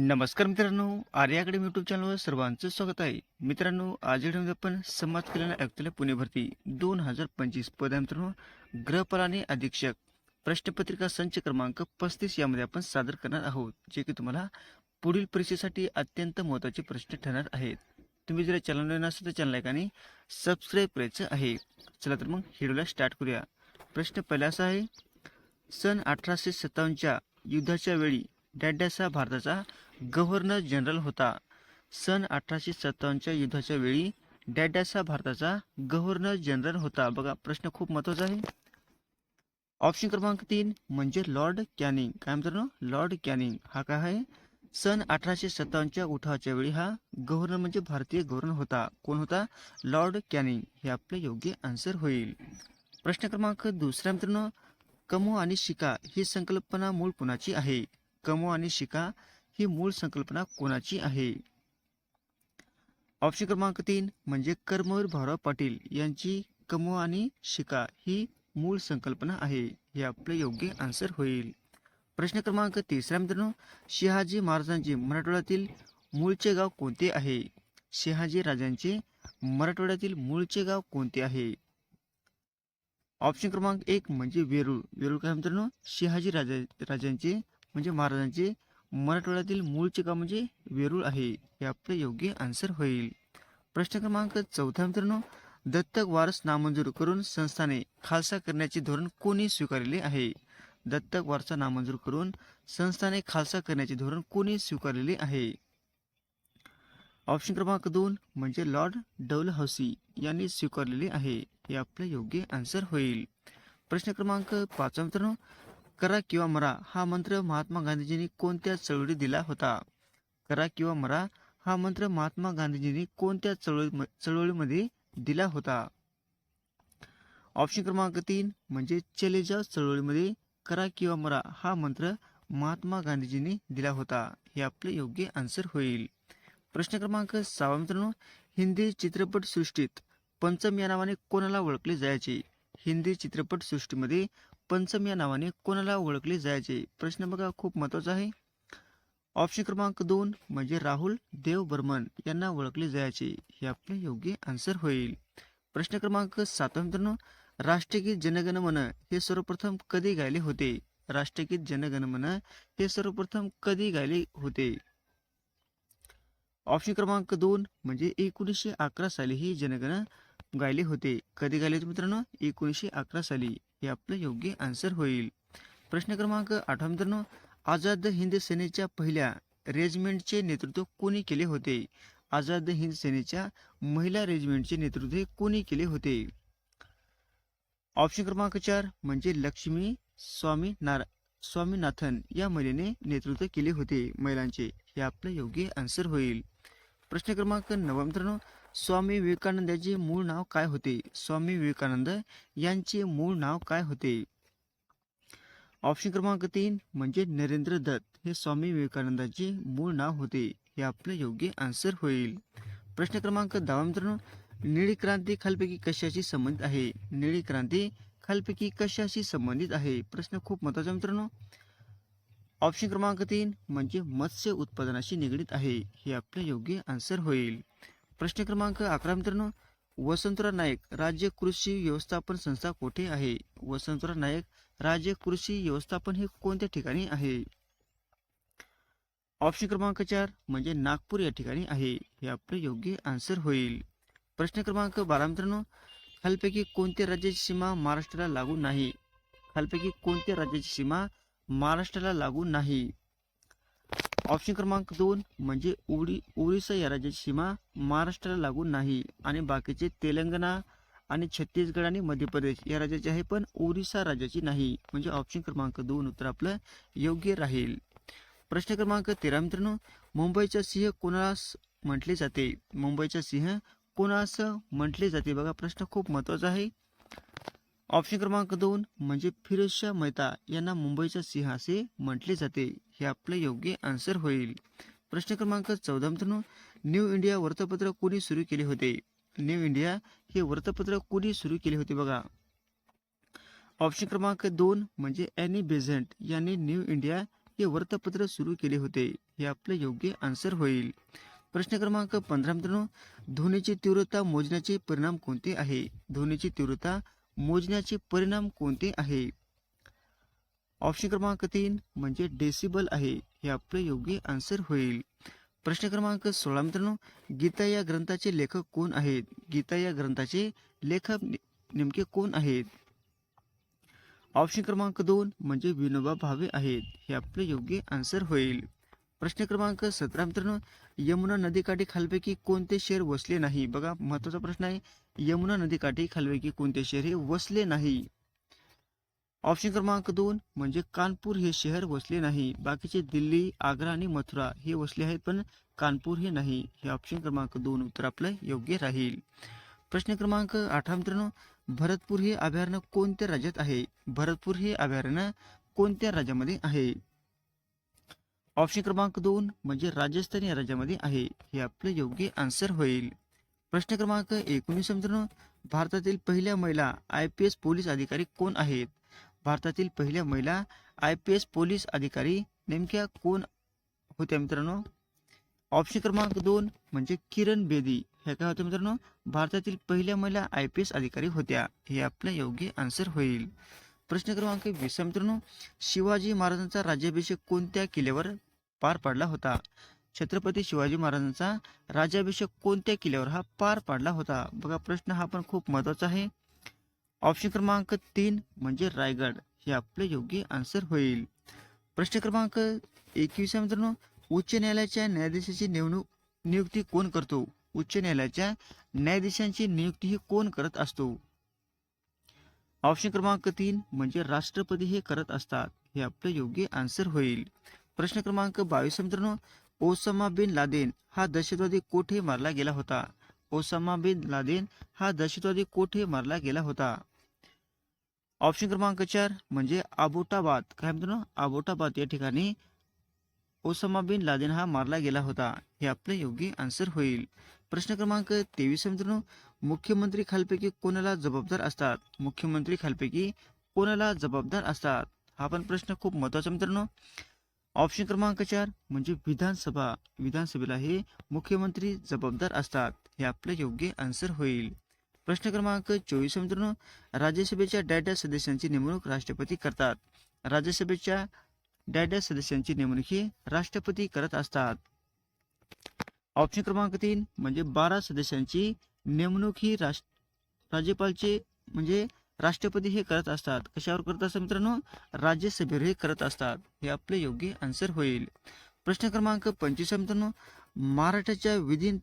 नमस्कार मित्रांनो Arya academy YouTube चॅनलवर सर्वांचं स्वागत आहे. मित्रांनो आज व्हिडिओमध्ये आपण समाज कल्याण आयुक्तालय पुणे भरती दोन हजार पंचवीस पद आहे मित्रांनो. ग्रहपालाने आणि अधीक्षक प्रश्नपत्रिका संच क्रमांक पस्तीस यामध्ये आपण सादर करणार आहोत जे की तुम्हाला पुढील परीक्षेसाठी अत्यंत महत्त्वाचे प्रश्न ठरणार आहेत. तुम्ही जर चॅनल नसेल तर चॅनल आणि सबस्क्राईब करायचं आहे. चला तर मग व्हिडिओला स्टार्ट करूया. प्रश्न पहिला असा आहे सन अठराशे सत्तावन्नच्या युद्धाच्या वेळी डॅडॅस हा भारताचा गव्हर्नर जनरल होता. सन अठराशे सत्तावन्नच्या युद्धाच्या वेळी डॅडॅसा भारताचा गव्हर्नर जनरल होता. बघा प्रश्न खूप महत्त्वाचा आहे. ऑप्शन क्रमांक तीन म्हणजे लॉर्ड कॅनिंग. काय मित्रांनो? Lord Canning. हा काय आहे? सन अठराशे सत्तावन्नच्या उठावाच्या वेळी हा गव्हर्नर म्हणजे भारतीय गव्हर्नर होता. कोण होता? Lord Canning. हे आपले योग्य आन्सर होईल. प्रश्न क्रमांक दुसरा मित्रांनो. कमो आणि शिका ही संकल्पना मूळ कुणाची आहे? कमो आणि शिका ही मूळ संकल्पना कोणाची आहे? ऑप्शन क्रमांक तीन म्हणजे कर्मवीर भाऊराव पाटील यांची कमो आणि शिका ही मूळ संकल्पना आहे. हे आपले योग्य आन्सर होईल. प्रश्न क्रमांक तिसरा मित्रांनो शहाजी महाराजांचे मराठवाड्यातील मूळचे गाव कोणते आहे? शहाजी राजांचे मराठवाड्यातील मूळचे गाव कोणते आहे? ऑप्शन क्रमांक एक म्हणजे वेरूळ. वेरूळ काय मित्रांनो? शहाजी राजा राजांचे म्हणजे महाराजांचे मराठवाड्यातील मूळचे गाव म्हणजे वेरूळ आहे. हे आपले योग्य आन्सर होईल. प्रश्न क्रमांक चौथा मित्रांनो दत्तक वारस नामंजूर करून संस्थाने खालसा करण्याचे धोरण कोणी स्वीकारलेले आहे? दत्तक वारसा नामंजूर करून संस्थाने खालसा करण्याचे धोरण कोणी स्वीकारलेले आहे? ऑप्शन क्रमांक दोन म्हणजे लॉर्ड डौल हौसी यांनी स्वीकारलेले आहे. हे आपले योग्य आन्सर होईल. प्रश्न क्रमांक पाचवा मित्रांनो करा किंवा मरा हा मंत्र महात्मा गांधीजींनी कोणत्या चळवळीत दिला होता? करा किंवा मरा हा मंत्र महात्मा गांधीजींनी कोणत्या चळवळी चळवळीमध्ये दिला होता? ऑप्शन क्रमांक तीन म्हणजे चले जाव चळवळीमध्ये करा किंवा मरा हा मंत्र महात्मा गांधीजींनी दिला होता. हे आपले योग्य आन्सर होईल. प्रश्न क्रमांक सहावा मित्रांनो हिंदी चित्रपट सृष्टीत पंचम या नावाने कोणाला ओळखले जायचे? हिंदी चित्रपटसृष्टीमध्ये पंचम या नावाने कोणाला ओळखले जायचे? प्रश्न बघा खूप महत्त्वाचा आहे. ऑप्शन क्रमांक दोन म्हणजे राहुल देव बर्मन यांना ओळखले जायचे. हे आपले योग्य आन्सर होईल. प्रश्न क्रमांक सातवा मित्रांनो. राष्ट्रगीत जनगणमन हे सर्वप्रथम कधी गायले होते? राष्ट्रगीत जनगणमन हे सर्वप्रथम कधी गायले होते? ऑप्शन क्रमांक दोन म्हणजे एकोणीसशे अकरा साली ही जनगण गायले होते. कधी गायले होते मित्रांनो? एकोणीसशे अकरा साली. हे आपलं योग्य आन्सर होईल. प्रश्न क्रमांक आठवा मित्रांनो. आझाद हिंद सेनेच्या पहिल्या रेजिमेंटचे नेतृत्व कोणी केले होते? आझाद हिंद सेनेच्या महिला रेजिमेंटचे नेतृत्व कोणी केले होते? ऑप्शन क्रमांक चार म्हणजे लक्ष्मी स्वामी नारा स्वामीनाथन या महिलेने नेतृत्व केले होते. महिलांचे. हे आपलं योग्य आन्सर होईल. प्रश्न क्रमांक नवा मित्रांनो. स्वामी विवेकानंद यांचे मूळ नाव काय होते? स्वामी विवेकानंद यांचे मूळ नाव काय होते? ऑप्शन क्रमांक तीन म्हणजे नरेंद्र दत्त हे स्वामी विवेकानंदांचे मूळ नाव होते. हे आपलं योग्य आन्सर होईल. प्रश्न क्रमांक दहा मित्रांनो निळी क्रांती खालपैकी कशाशी संबंधित आहे? निळी क्रांती खालपैकी कशाशी संबंधित आहे? प्रश्न खूप महत्त्वाचा मित्रांनो. ऑप्शन क्रमांक तीन म्हणजे मत्स्य उत्पादनाशी निगडीत आहे. हे आपलं योग्य आन्सर होईल. प्रश्न क्रमांक अकरा मित्रांनो. वसंतराव नाईक राज्य कृषी व्यवस्थापन संस्था कोठे आहे? वसंतराव नाईक राज्य कृषी व्यवस्थापन हे कोणत्या ठिकाणी आहे? ऑप्शन क्रमांक चार म्हणजे नागपूर या ठिकाणी आहे. हे आपले योग्य आन्सर होईल. प्रश्न क्रमांक बारा मित्रांनो. खालपैकी कोणत्या राज्याची सीमा महाराष्ट्राला लागू नाही? खालपैकी कोणत्या राज्याची सीमा महाराष्ट्राला लागू नाही? ऑप्शन क्रमांक दोन म्हणजे ओडी ओरिसा या राज्याची सीमा महाराष्ट्राला लागू नाही. आणि बाकीचे तेलंगणा आणि छत्तीसगड आणि मध्य प्रदेश या राज्याची आहे पण ओरिसा राज्याची नाही. म्हणजे ऑप्शन क्रमांक दोन उत्तर आपलं योग्य राहील. प्रश्न क्रमांक तेरा मित्रांनो. मुंबईचा सिंह कोणास म्हटले जाते? मुंबईचा सिंह कोणास म्हटले जाते? बघा प्रश्न खूप महत्त्वाचा आहे. ऑप्शन क्रमांक दोन म्हणजे फिरोजशाह मेहता यांना मुंबईचा सिंह असे म्हटले जाते. हे आपलं योग्य आन्सर होईल. प्रश्न क्रमांक चौदा मित्रांनो न्यू इंडिया वृत्तपत्र कोणी सुरू केले होते? न्यू इंडिया हे वृत्तपत्र कोणी सुरू केले होते बघा? ऑप्शन क्रमांक दोन म्हणजे ॲनी बेझंट यांनी न्यू इंडिया हे वृत्तपत्र सुरू केले होते. हे आपलं योग्य आन्सर होईल. प्रश्न क्रमांक पंधरा मित्रांनो ध्वनीची तीव्रता मोजण्याचे परिणाम कोणते आहे? ध्वनीची तीव्रता मोजण्याचे परिणाम कोणते आहे? ऑप्शन क्रमांक तीन म्हणजे डेसिबल आहे हे आपलं योग्य आन्सर होईल. प्रश्न क्रमांक सोळा मित्रांनो गीता या ग्रंथाचे लेखक कोण आहेत? गीता या ग्रंथाचे लेखक ने- नेमके कोण आहेत? ऑप्शन क्रमांक दोन म्हणजे विनोबा भावे आहेत हे आपले योग्य आन्सर होईल. प्रश्न क्रमांक सतरा मित्रांनो यमुना नदीकाठी खालपैकी कोणते शहर वसले नाही? बघा महत्त्वाचा प्रश्न आहे यमुना नदीकाठी खालपैकी कोणते शहर हे वसले नाही? ऑप्शन क्रमांक दोन म्हणजे कानपूर हे शहर वसले नाही. बाकीचे दिल्ली आग्रा आणि मथुरा हे वसले आहेत पण कानपूर हे नाही. हे ऑप्शन क्रमांक दोन उत्तर आपलं योग्य राहील. प्रश्न क्रमांक अठरा मित्रांनो भरतपूर हे अभयारण्य कोणत्या राज्यात आहे? भरतपूर हे अभयारण्य कोणत्या राज्यामध्ये आहे? ऑप्शन क्रमांक दोन म्हणजे राजस्थान या राज्यामध्ये आहे. हे आपलं योग्य आन्सर होईल. प्रश्न क्रमांक एकोणीस मित्रांनो भारतातील पहिल्या महिला आय पी एस पोलीस अधिकारी कोण आहेत? भारतातील पहिल्या महिला आय पी एस पोलीस अधिकारी नेमक्या कोण होत्या मित्रांनो? ऑप्शन क्रमांक दोन म्हणजे किरण बेदी. हे काय होते मित्रांनो? भारतातील पहिल्या महिला आय पी एस अधिकारी होत्या. हे आपलं योग्य आन्सर होईल. प्रश्न क्रमांक वीस मित्रांनो. शिवाजी महाराजांचा राज्याभिषेक कोणत्या किल्ल्यावर पार पडला होता? छत्रपती शिवाजी महाराजांचा राज्याभिषेक कोणत्या किल्ल्यावर हा पार पाडला होता? बघा प्रश्न हा पण खूप महत्त्वाचा आहे. ऑप्शन क्रमांक तीन म्हणजे रायगड. हे आपले योग्य आन्सर होईल. प्रश्न क्रमांक एकवीस मित्रांनो. उच्च न्यायालयाच्या न्यायाधीशाची नेमणूक नियुक्ती कोण करतो? उच्च न्यायालयाच्या न्यायाधीशांची नियुक्ती ही कोण करत असतो? ऑप्शन क्रमांक तीन म्हणजे राष्ट्रपती हे करत असतात. हे आपलं योग्य आन्सर होईल. प्रश्न क्रमांक बावीस मित्रांनो. ओसामा बिन लादेन हा दहशतवादी कोठे मारला गेला होता? ओसामा बिन लादेन हा दहशतवादी कोठे मारला गेला होता? ऑप्शन क्रमांक चार म्हणजे आबोटाबाद काय मित्रांनो आबोटाबाद या ठिकाणी ओसामा बिन लादेन हा मारला गेला होता. हे आपले योग्य आन्सर होईल. प्रश्न क्रमांक तेवीस मित्रांनो. मुख्यमंत्री खालपैकी कोणाला जबाबदार असतात? मुख्यमंत्री खालपैकी कोणाला जबाबदार असतात? हा पण प्रश्न खूप महत्त्वाचा मित्रांनो. ऑप्शन क्रमांक चार म्हणजे विधानसभा. विधानसभेला हे मुख्यमंत्री जबाबदार असतात. हे आपले योग्य आन्सर होईल. प्रश्न क्रमांक चोवीस मित्रांनो राज्यसभेच्या डाटा सदस्यांची नेमणूक राष्ट्रपती करतात. राज्यसभेच्या डाटा सदस्यांची नेमणूक ही राष्ट्रपती करत असतात. ऑप्शन क्रमांक तीन म्हणजे बारा सदस्यांची नेमणूक ही राष्ट्र राज्यपालचे म्हणजे राष्ट्रपती हे करत असतात. कशावर करत असतात मित्रांनो? राज्यसभेवर हे करत असतात. हे आपले योग्य आन्सर होईल. प्रश्न क्रमांक पंचवीस मित्रांनो महाराष्ट्राच्या विधीन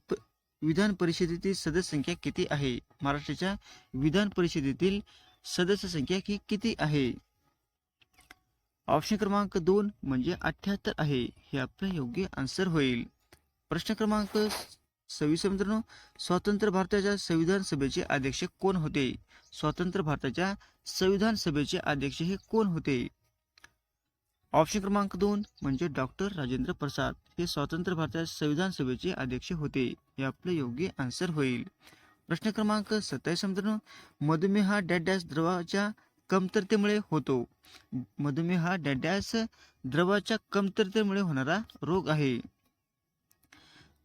विधान परिषदेतील सदस्य संख्या किती आहे? महाराष्ट्राच्या विधान परिषदेतील सदस्य संख्या ही किती आहे? ऑप्शन क्रमांक दोन म्हणजे अठ्याहत्तर आहे. हे आपलं योग्य आन्सर होईल. प्रश्न क्रमांक सव्वीस मित्रांनो स्वतंत्र भारताच्या संविधान सभेचे अध्यक्ष कोण होते? स्वतंत्र भारताच्या संविधान सभेचे अध्यक्ष हे कोण होते? ऑप्शन क्रमांक दोन म्हणजे डॉक्टर राजेंद्र प्रसाद हे स्वतंत्र भारताच्या संविधान सभेचे अध्यक्ष होते. हे आपले योग्य आन्सर होईल. प्रश्न क्रमांक सत्तावीस मित्रांनो मधुमेह हा डॅडॅस द्रवाच्या कमतरतेमुळे होतो. मधुमेह हा डॅडॅस द्रवाच्या कमतरतेमुळे होणारा रोग आहे.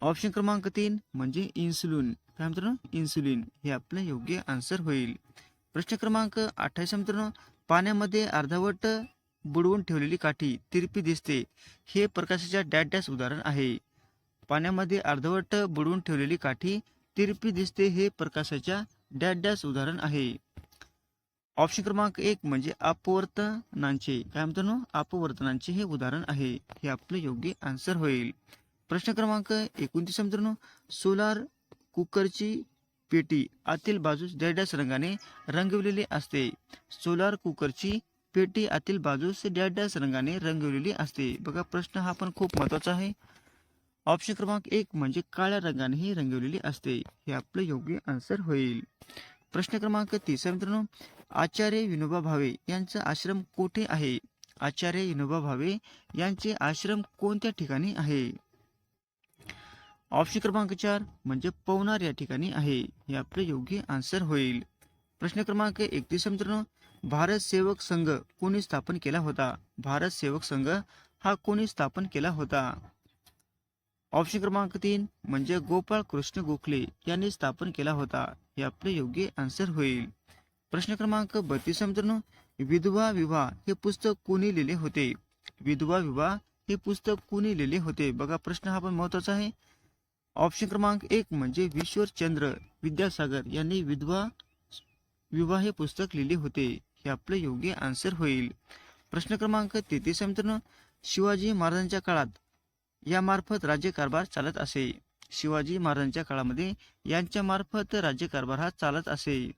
ऑप्शन क्रमांक तीन म्हणजे इन्सुलिन. काय मित्रांनो इन्सुलिन हे आपलं योग्य आन्सर होईल. प्रश्न क्रमांक अठ्ठावीस मित्रांनो पाण्यामध्ये अर्धवट बुडवून ठेवलेली काठी तिरपी दिसते. हे प्रकाशाच्या डॅश डॅश उदाहरण आहे. पाण्यामध्ये अर्धवट बुडवून ठेवलेली काठी तिरपी दिसते हे प्रकाशाच्या डॅश डॅश उदाहरण आहे. ऑप्शन क्रमांक एक म्हणजे अपवर्तनांचे. काय म्हणतो अपवर्तनांचे हे उदाहरण आहे. हे आपलं योग्य आन्सर होईल. प्रश्न क्रमांक एकोणतीस मित्रांनो. सोलार कुकरची पेटी आतील बाजूस डॅडॅस रंगाने रंगवलेली असते. सोलार कुकरची पेटी आतील बाजूस डॅश रंगाने रंगवलेली असते. बघा प्रश्न हा पण खूप महत्त्वाचा आहे. ऑप्शन क्रमांक एक म्हणजे काळ्या रंगाने ही रंगवलेली असते. हे आपलं योग्य आन्सर होईल. प्रश्न क्रमांक तिसरा मित्रांनो. आचार्य विनोबा भावे यांचा आश्रम कोठे आहे? आचार्य विनोबा भावे यांचे आश्रम कोणत्या ठिकाणी आहे? ऑप्शन क्रमांक चार म्हणजे पवनार या ठिकाणी आहे. हे आपले योग्य आन्सर होईल. प्रश्न क्रमांक एकतीस मित्रांनो. भारत सेवक संघ कोणी स्थापन केला होता? भारत सेवक संघ हा कोणी स्थापन केला होता? ऑप्शन क्रमांक तीन म्हणजे गोपाळ कृष्ण गोखले यांनी स्थापन केला होता. हे आपले योग्य आन्सर होईल. प्रश्न क्रमांक बत्तीस मित्रांनो. विधवा विवाह हे पुस्तक कोणी लिहिले होते? विधवा विवाह हे पुस्तक कोणी लिहिले होते? बघा, प्रश्न हा पण महत्वाचा आहे. ऑप्शन क्रमांक एक म्हणजे विश्वचंद्र विद्यासागर यांनी विधवा विवाह हे पुस्तक लिहिले होते. हे आपले योग्य आन्सर होईल. प्रश्न क्रमांक तेहतीस मित्रांनो शिवाजी महाराजांच्या काळात यामार्फत राज्यकारभार चालत असे. शिवाजी महाराजांच्या काळामध्ये यांच्या मार्फत राज्यकारभार हा चालत असे.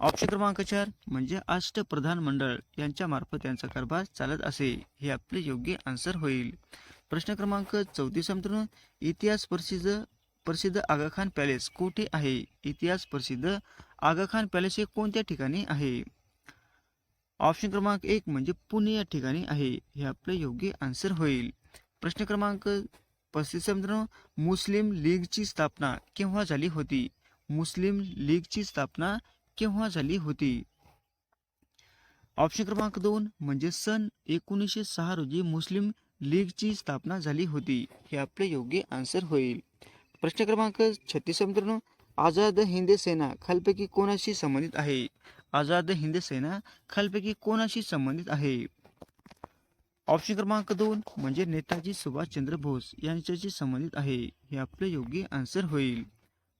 ऑप्शन क्रमांक चार म्हणजे अष्टप्रधान मंडळ यांच्या मार्फत यांचा कारभार चालत असे. हे आपले योग्य आन्सर होईल. प्रश्न क्रमांक चौतीस मित्रांनो इतिहास प्रसिद्ध प्रसिद्ध आगाखान पॅलेस कोठे आहे? इतिहास प्रसिद्ध आगाखान पॅलेस हे कोणत्या ठिकाणी आहे? ऑप्शन क्रमांक एक म्हणजे पुणे या ठिकाणी आहे. हे आपले योग्य आन्सर होईल. प्रश्न क्रमांक पस्तीस मुस्लिम लीगची स्थापना केव्हा झाली होती? मुस्लिम लीगची स्थापना केव्हा झाली होती? ऑप्शन क्रमांक दोन म्हणजे सन एकोणीसशे सहा रोजी मुस्लिम लीगची स्थापना झाली होती. हे आपले योग्य आन्सर होईल. प्रश्न क्रमांक छत्तीस मित्रांनो. आझाद हिंद सेना खालपैकी कोणाशी संबंधित आहे? आझाद हिंद सेना खालपैकी कोणाशी संबंधित आहे? ऑप्शन क्रमांक दोन म्हणजे नेताजी सुभाषचंद्र बोस यांच्याशी संबंधित आहे. हे आपले योग्य आन्सर होईल.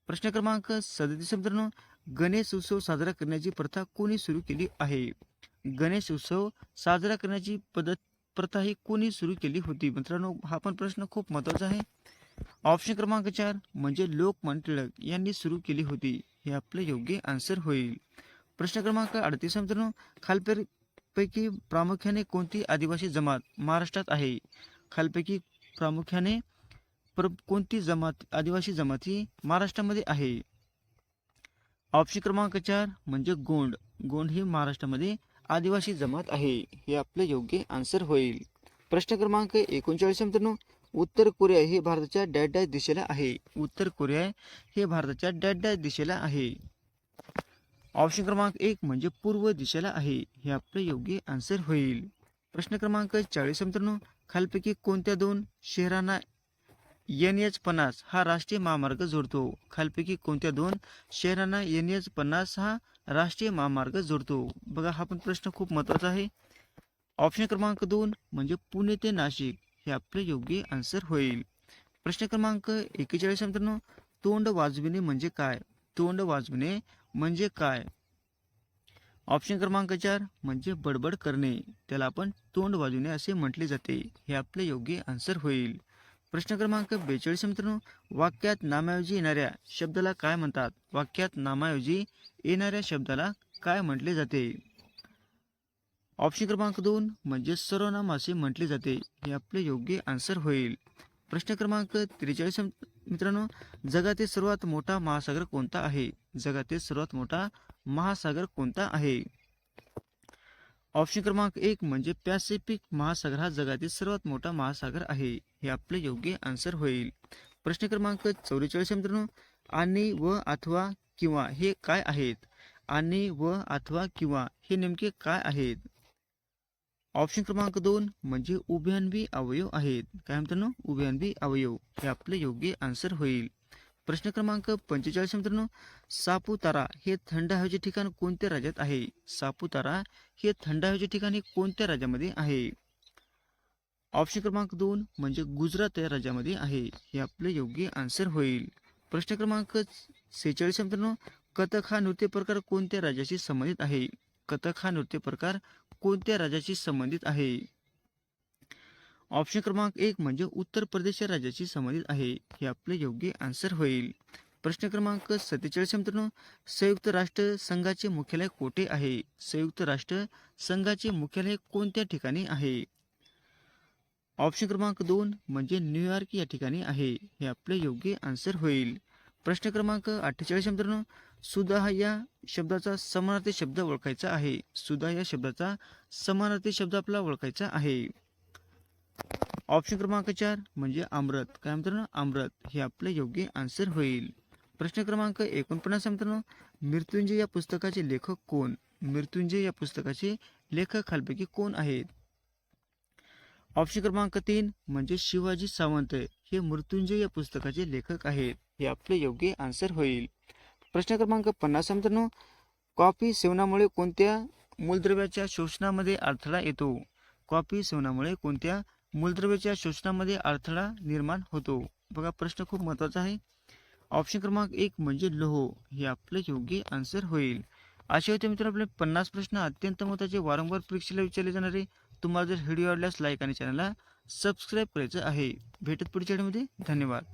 प्रश्न क्रमांक सदतीस मित्रांनो. गणेश उत्सव साजरा करण्याची प्रथा कोणी सुरू केली आहे? गणेश उत्सव साजरा करण्याची पद्धत प्रथा ही कोणी सुरू केली होती? मित्रांनो हा पण प्रश्न खूप महत्त्वाचा आहे. ऑप्शन क्रमांक चार म्हणजे लोकमान टिळक यांनी सुरू केली होती. हे आपले योग्य आन्सर होईल. प्रश्न क्रमांक अडतीस मित्रांनो. खालपैकी प्रामुख्याने कोणती आदिवासी जमात महाराष्ट्रात आहे? खालपैकी प्रामुख्याने प्र कोणती जमात आदिवासी जमात ही महाराष्ट्रामध्ये आहे? ऑप्शन क्रमांक चार म्हणजे गोंड. गोंड ही महाराष्ट्रामध्ये आदिवासी जमात आहे. हे आपले योग्य आन्सर होईल. प्रश्न क्रमांक एकोणचाळीस मित्रांनो. उत्तर कोरिया हे भारताच्या डॅड डॅश दिशेला आहे. उत्तर कोरिया हे भारताच्या डॅड डॅश दिशेला आहे. ऑप्शन क्रमांक एक म्हणजे पूर्व दिशेला आहे. हे आपले योग्य आन्सर होईल. प्रश्न क्रमांक चाळीस मित्रांनो. खालपैकी कोणत्या दोन शहरांना एन एच पन्नास हा राष्ट्रीय महामार्ग जोडतो? खालपैकी कोणत्या दोन शहरांना एन एच पन्नास हा राष्ट्रीय महामार्ग जोडतो? बघा हा पण प्रश्न खूप महत्त्वाचा आहे. ऑप्शन क्रमांक दोन म्हणजे पुणे ते नाशिक. हे आपले योग्य आन्सर होईल. प्रश्न क्रमांक एकेचाळीस मित्रांनो. तोंड वाजविणे म्हणजे काय? तोंड वाजविणे म्हणजे काय? ऑप्शन क्रमांक चार म्हणजे बडबड करणे. त्याला आपण तोंड वाजविणे असे म्हटले जाते. हे आपले योग्य आन्सर होईल. प्रश्न क्रमांक बेचाळीस मित्रांनो. वाक्यात नामाऐवजी येणाऱ्या शब्दाला काय म्हणतात? वाक्यात नामाऐवजी येणाऱ्या शब्दाला काय म्हटले जाते? ऑप्शन क्रमांक दोन म्हणजे सर्वनाम असे म्हटले जाते. हे आपले योग्य आन्सर होईल. प्रश्न क्रमांक त्रेचाळीस मित्रांनो जगातील सर्वात मोठा महासागर कोणता आहे? जगातील सर्वात मोठा महासागर कोणता आहे? ऑप्शन क्रमांक एक म्हणजे पॅसिफिक महासागर हा जगातील सर्वात मोठा महासागर आहे. हे आपले योग्य आन्सर होईल. प्रश्न क्रमांक चौवेचाळीस मित्रांनो. आणि व अथवा किंवा हे काय आहेत? आणि व अथवा किंवा हे नेमके काय आहेत? ऑप्शन क्रमांक दोन म्हणजे उभ्यान्वी अवयव आहेत. काय मित्रांनो? उभ्यान्वी अवयव. हे आपले योग्य आन्सर होईल. प्रश्न क्रमांक पंचेचाळीस मित्रांनो. सापुतारा हे थंड हवेचे ठिकाण कोणत्या राज्यात आहे? सापुतारा हे थंड हवेचे ठिकाण हे कोणत्या राज्यामध्ये आहे? ऑप्शन क्रमांक दोन म्हणजे गुजरात या राज्यामध्ये आहे. हे आपले योग्य आन्सर होईल. प्रश्न क्रमांक सेहेचाळीस मित्रांनो. कथक हा नृत्य प्रकार कोणत्या राज्याशी संबंधित आहे? कथक हा नृत्य प्रकार कोणत्या राज्याशी संबंधित आहे? ऑप्शन क्रमांक एक म्हणजे उत्तर प्रदेश या राज्याशी संबंधित आहे. हे आपले योग्य आन्सर होईल. प्रश्न क्रमांक सत्तेचाळीस मित्रांनो. संयुक्त राष्ट्र संघाचे मुख्यालय कोठे आहे? संयुक्त राष्ट्र संघाचे मुख्यालय कोणत्या ठिकाणी आहे? ऑप्शन क्रमांक दोन म्हणजे न्यूयॉर्क या ठिकाणी आहे. हे आपले योग्य आन्सर होईल. प्रश्न क्रमांक अठ्ठेचाळीस मित्रांनो. सुधा या शब्दाचा समानार्थी शब्द ओळखायचा आहे. सुधा या शब्दाचा समानार्थी शब्द आपला ओळखायचा आहे. ऑप्शन क्रमांक चार म्हणजे अमृत. काय मित्रांनो अमृत. हे आपले योग्य आन्सर होईल. प्रश्न क्रमांक एकोणपन्नास मित्रांनो. मृत्युंजय या पुस्तकाचे लेखक कोण? मृत्युंजय या पुस्तकाचे लेखक खालपैकी कोण आहेत? ऑप्शन क्रमांक तीन म्हणजे शिवाजी सावंत. हे मृत्युंजय या पुस्तकाचे लेखक आहेत. हे आपले योग्य आन्सर होईल. प्रश्न क्रमांक पन्नास मित्रांनो कॉफी सेवनामुळे कोणत्या मूलद्रव्याच्या शोषणामध्ये अडथळा येतो? कॉफी सेवनामुळे कोणत्या मूलद्रव्याच्या शोषणामध्ये अडथळा निर्माण होतो? बघा प्रश्न खूप महत्त्वाचा आहे. ऑप्शन क्रमांक एक म्हणजे लोह. हे आपलं योग्य आन्सर होईल. असे होते मित्र आपले पन्नास प्रश्न अत्यंत महत्त्वाचे. वारंवार परीक्षेला विचारले जाणारे. तुम्हाला जर व्हिडिओ आवडल्यास लाईक आणि चॅनलला सबस्क्राईब करायचं आहे. भेटत पुढच्या व्हिडिओमध्ये धन्यवाद.